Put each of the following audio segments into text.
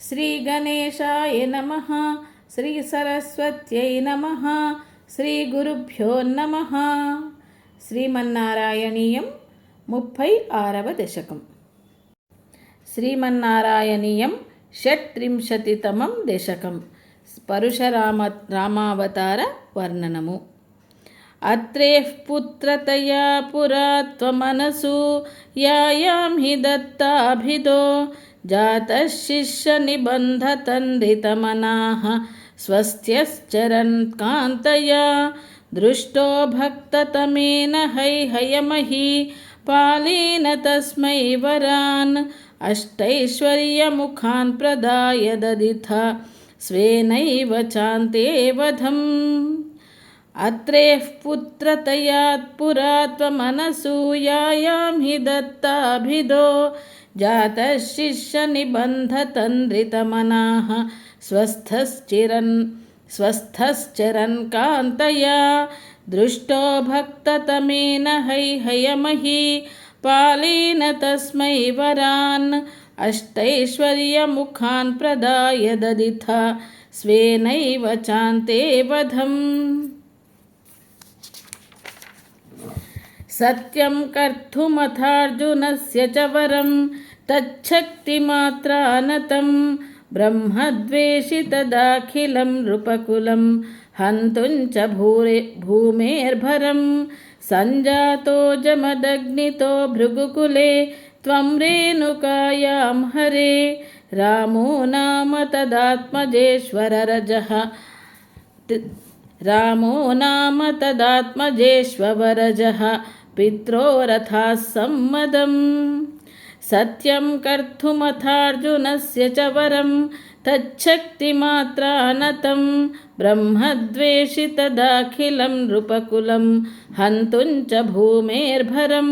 శ్రీగణేశాయ నమ శ్రీ సరస్వత్యై నమ శ్రీ గురుభ్యో నమ. శ్రీమన్నారాయణీయం ముప్పై ఆరవ దశకం. శ్రీమన్నారాయణీయం షట్త్రింశతితమం దశకం. పరుశరామ రామావతార వర్ణనము. అత్రేః పుత్రతయా పురా త్వమనసు యాయాం హి దత్తాభిదో जातः शिष्यनिबन्धतन्दितमनाः स्वस्त्यश्चरन् कान्तया दृष्टो भक्ततमेन हैहयमही पालेन तस्मै वरान् अष्टैश्वर्यमुखान् प्रदाय ददिथ स्वेनैव चान्ते वधम् अत्रेः पुत्रतयात् पुरा त्वमनसूयायां हि दत्ताभिदो जातः शिष्यनिबन्धतन्द्रितमनाः स्वस्थश्चिरन् स्वस्थश्चरन् कान्तया दृष्टो भक्ततमेन हैहयमही पालेन तस्मै वरान् अष्टैश्वर्यमुखान् प्रदाय ददिथ स्वेनैव चान्ते वधम् सत्यं कर्तुमथार्जुनस्य च वरं तच्छक्तिमात्रानतं ब्रह्मद्वेषितदाखिलं नृपकुलं हन्तुं च भूरे भूमेर्भरं सञ्जातो जमदग्नितो भृगुकुले त्वं रेणुकायां हरे रामो नाम तदात्मजेश्वररजः रामो नाम तदात्मजेष्वरजः पित्रोरथाः सत्यं कर्तुमथार्जुनस्य च वरं तच्छक्तिमात्रानतं ब्रह्मद्वेषितदाखिलं नृपकुलं हन्तुं च भूमेर्भरं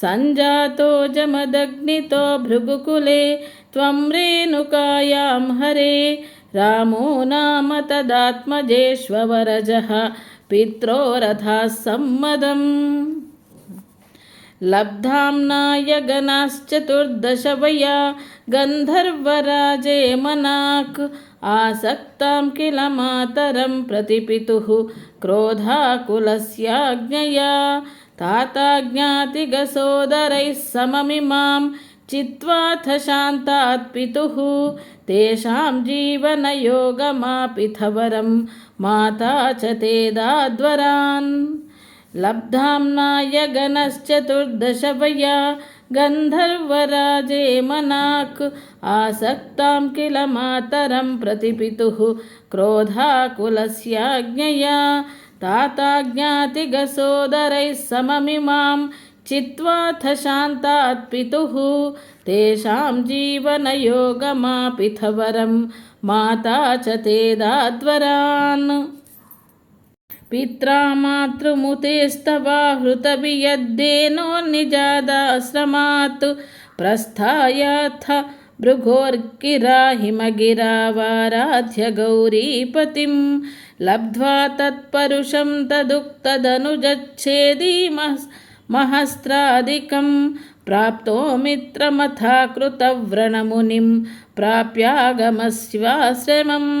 सञ्जातो जमदग्नितो भृगुकुले त्वं रेणुकायां हरे रामो नाम तदात्मजेष्वरजः पित्रोरथाः सम्मदम् लब्धाम्नाय गणाश्चतुर्दश वया गन्धर्वराजे मनाक् आसक्तां किल मातरं प्रतिपितुः क्रोधाकुलस्याज्ञया। ताताज्ञातिगसोदरैः सममिमां चित्वाथ शान्तात् पितुः। तेषां जीवनयोगमापिथवरं माता च ते लब्धाम्नाय गणश्चतुर्दश वया गन्धर्वराजे मनाक् आसक्तां किल मातरं प्रतिपितुः क्रोधाकुलस्याज्ञया ताताज्ञातिगसोदरैः सममिमां चित्वाथ शान्तात् पितुः तेषां जीवनयोगमापिथवरं माता च ते दाद्वरान् पित्रा मातृमुतेस्तवा हृतवियद्देनो निजादाश्रमात् प्रस्थायाथ भृगोर्गिरा हिमगिरावाराध्य गौरीपतिं लब्ध्वा तत्परुषं तदुक्तदनुजच्छेदी महस्त्रादिकं प्राप्तो मित्रमथा कृतव्रणमुनिं प्राप्यागमस्वाश्रमम्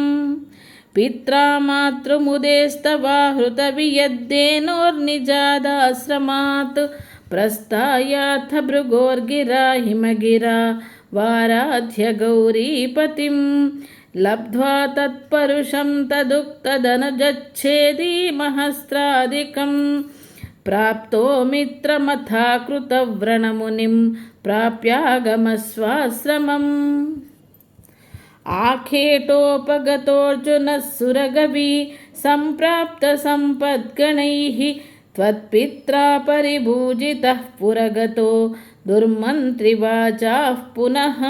पित्रा मातृमुदेस्तवा हृतवियद्देनोर्निजादाश्रमात् प्रस्थायाथ भृगोर्गिरा हिमगिरा वाराध्य गौरीपतिं लब्ध्वा तत्परुषं तदुक्तदनुजच्छेदी महस्त्रादिकं प्राप्तो मित्रमथा कृतव्रणमुनिं प्राप्यागमस्वाश्रमम् आखेटोपगतोऽर्जुनः सुरगवी सम्प्राप्तसम्पद्गणैः त्वत्पित्रा परिभूजितः पुरगतो दुर्मन्त्रिवाचाः पुनः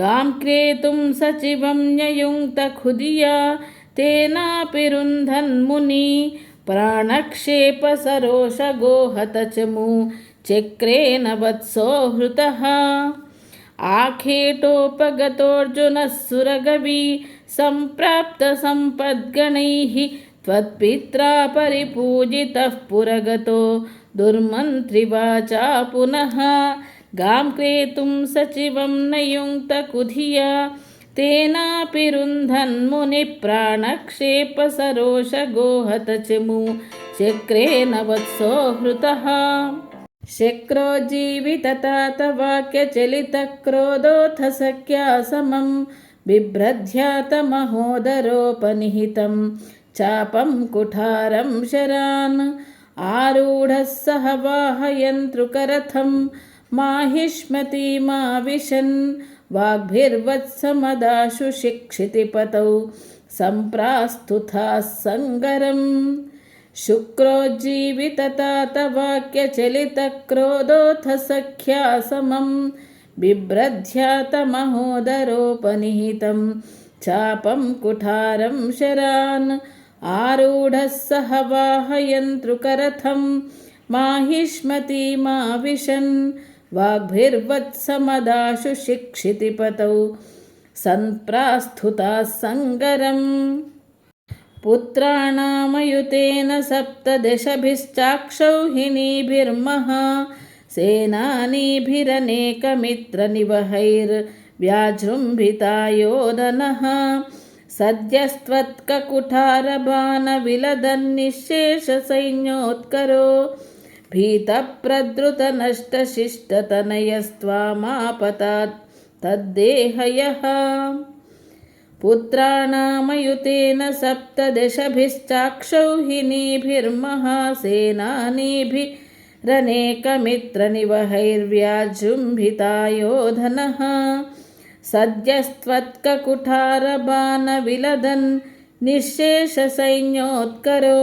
गां क्रेतुं सचिवं न्ययुङ्क्तखुदिया तेनापि रुन्धन्मुनि प्राणक्षेपसरोषगोहत च मु चक्रेण वत्सो हृतः आखेटोपगतोऽर्जुनः सम्प्राप्तसम्पद्गणैः त्वत्पित्रा परिपूजितः पुरगतो। दुर्मन्त्रिवाचा पुनः, गां क्रेतुं सचिवं न युङ्क्तकुधिया तेनापि रुन्धन्मुनिप्राणक्षेपसरोषगोहतचमु चक्रेण वत्सो हृतः। శక్రో జీవిత తాత వాక్య చలిత క్రోధోథ సఖ్యా సమం బిభ్రధ్యాత మహోదరోపనిహితం చాపం కుఠారం శరాన్ ఆరూఢ సహ వాహయంతృకరథం మాహిష్మతి మా వాగ్భిర్వత్సమదాశు శిక్షితిపతౌ సంప్రాస్తుథా సంగరం शुक्रोज्जीविततातवाक्यचलितक्रोधोऽथ सख्या समं बिभ्रध्यातमहोदरोपनिहितं चापं कुठारं शरान् आरूढः सह वाहयन्तृकरथं माहिष्मतीमाविशन् वाग्भिर्वत्समदाशु शिक्षितिपतौ सम्प्रास्तुताः सङ्गरम् पुत्राणामयुतेन सप्तदशभिश्चाक्षौहिणीभिर्महा सेनानीभिरनेकमित्रनिवहैर्व्याजृम्भिता योदनः सद्यस्त्वत्ककुठारबाणविलदन्निःशेषसैन्योत्करो भीतप्रद्रुतनष्टशिष्टतनयस्त्वामापतात् तद्देहयः पुत्राणामयुतेन सप्तदशभिश्चाक्षौहिणीभिर्महासेनानीभिरनेकमित्रनिवहैर्व्याजृम्भिता योधनः सद्यस्त्वत्ककुठारबाणविलदन् निःशेषसैन्योत्करो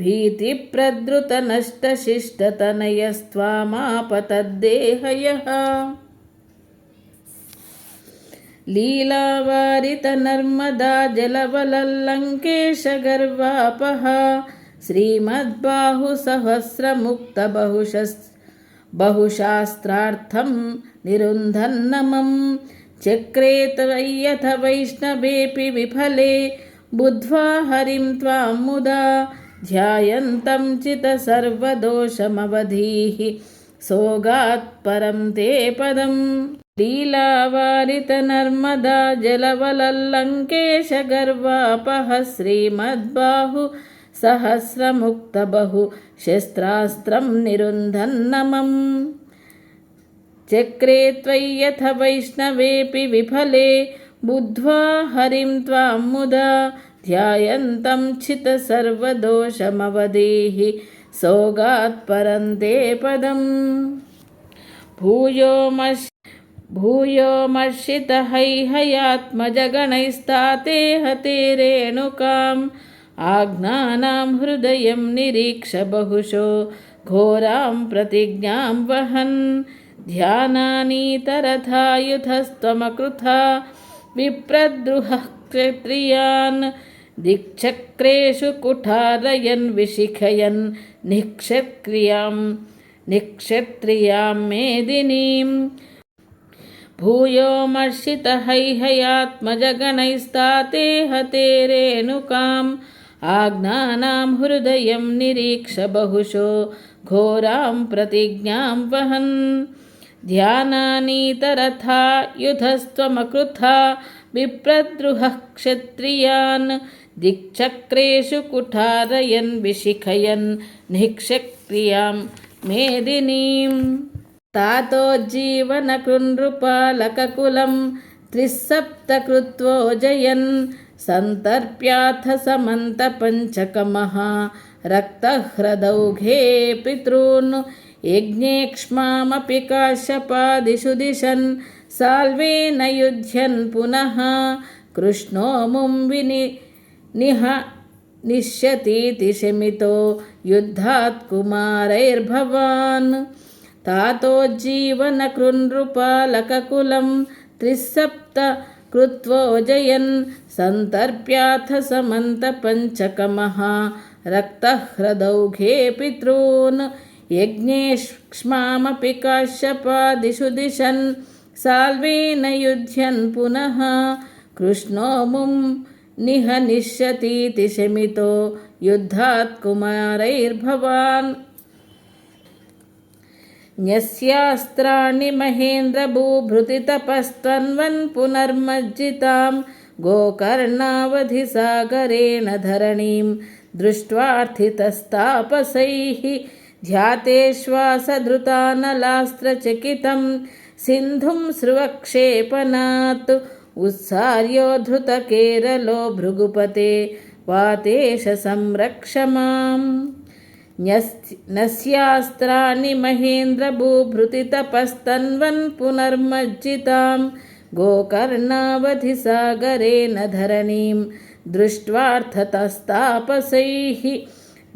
भीतिप्रद्रुतनष्टशिष्टतनयस्त्वामापतद्देहयः लीलावारितनर्मदा जलवलल्लङ्केशगर्वापः श्रीमद्बाहुसहस्रमुक्तबहुशस् बहुशास्त्रार्थं निरुन्धन्नमं चक्रे त्वय्यथ वैष्णवेऽपि विफले बुद्ध्वा हरिं त्वां मुदा ध्यायन्तं चितसर्वदोषमवधीः सोगात्परं ते पदम् लीलावारितनर्मदा जलवलल्लङ्केशगर्वापः श्रीमद्बाहु सहस्रमुक्तबहु शस्त्रास्त्रं निरुन्धन्नमम् चक्रे त्वय्यथ वैष्णवेऽपि विफले बुद्ध्वा हरिं त्वां मुदा ध्यायन्तं चितसर्वदोषमवधीः सोगात्परन्ते पदम् भूयोमश् भूयोमर्षितहैहयात्मजगणैस्ताते हते रेणुकाम् आज्ञानां हृदयं निरीक्ष बहुशो घोरां प्रतिज्ञां वहन्। ध्यानानीतरथायुधस्त्वमकृथा विप्रद्रुहः क्षत्रियान्। दिक्चक्रेषु कुठारयन् विशिखयन् निक्षत्क्रियाँ निक्षत्रियाँ मेदिनीं भूयोमर्षितहैहयात्मजगणैस्ताते हते रेणुकाम् आज्ञानां हृदयं निरीक्ष बहुशो घोरां प्रतिज्ञां वहन्। ध्यानानीतरथा युधस्त्वमकृथा विप्रद्रुहः क्षत्रियान्। दिक्चक्रेषु कुठारयन् विशिखयन् निःक्षक्रियाँ मेदिनीम्। तातोज्जीवनकृनृपालककुलं त्रिसप्तकृत्वोजयन् सन्तर्प्याथ समन्तपञ्चकमहा रक्तह्रदौघे पितॄन् यज्ञेक्ष्मामपि काश्यपादिषु दिशन् साल्वेन युध्यन् पुनः कृष्णो मुं विनि, निह, निश्यतीति शमितो युद्धात् कुमारैर्भवान्। तातोज्जीवनकृनृपालककुलं त्रिसप्त कृत्वोजयन् सन्तर्प्याथ समन्तपञ्चकमहा रक्तह्रदौघे पितॄन् यज्ञेक्ष्मामपि काश्यपादिषु दिशन् साल्वेन युध्यन् पुनः कृष्णो मुं निह निश्यतीति शमितो युद्धात् कुमारैर्भवान् न्यस्यास्त्राणि महेन्द्रभूभृतितपस्त्वन्वन् पुनर्मज्जितां गोकर्णावधिसागरेण धरणीं दृष्ट्वार्थितस्तापसैः ध्यातेश्वासधृतानलास्त्रचकितं सिन्धुं स्रुवक्षेपणात् उत्सार्योद्धृतकेरलो भृगुपते वातेश संरक्ष माम् न्यस्- नस्यास्त्राणि महेन्द्रभूभृतितपस्तन्वन् पुनर्मज्जितां गोकर्णावधिसागरेण धरणीं दृष्ट्वार्थतस्तापसैः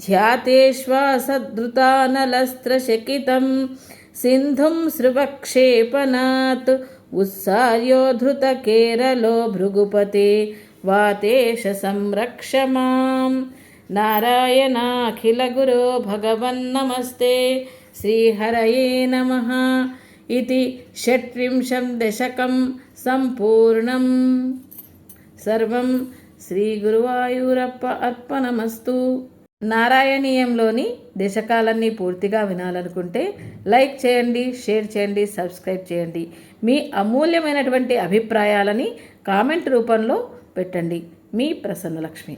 ध्यातेश्वासधृतानलस्त्रशकितं सिन्धुं स्रुवक्षेपणात् उत्सार्योद्धृतकेरलो भृगुपते वातेश संरक्ष माम् నారాయణ అఖిల గురు భగవన్ నమస్తే. శ్రీహరయే నమ. ఇది షట్విశం దశకం సంపూర్ణం. సర్వం శ్రీ గురువాయూరప్ప అర్పణమస్తు. నారాయణీయంలోని దశకాలన్నీ పూర్తిగా వినాలనుకుంటే లైక్ చేయండి షేర్ చేయండి సబ్స్క్రైబ్ చేయండి. మీ అమూల్యమైనటువంటి అభిప్రాయాలని కామెంట్ రూపంలో పెట్టండి. మీ ప్రసన్నలక్ష్మి.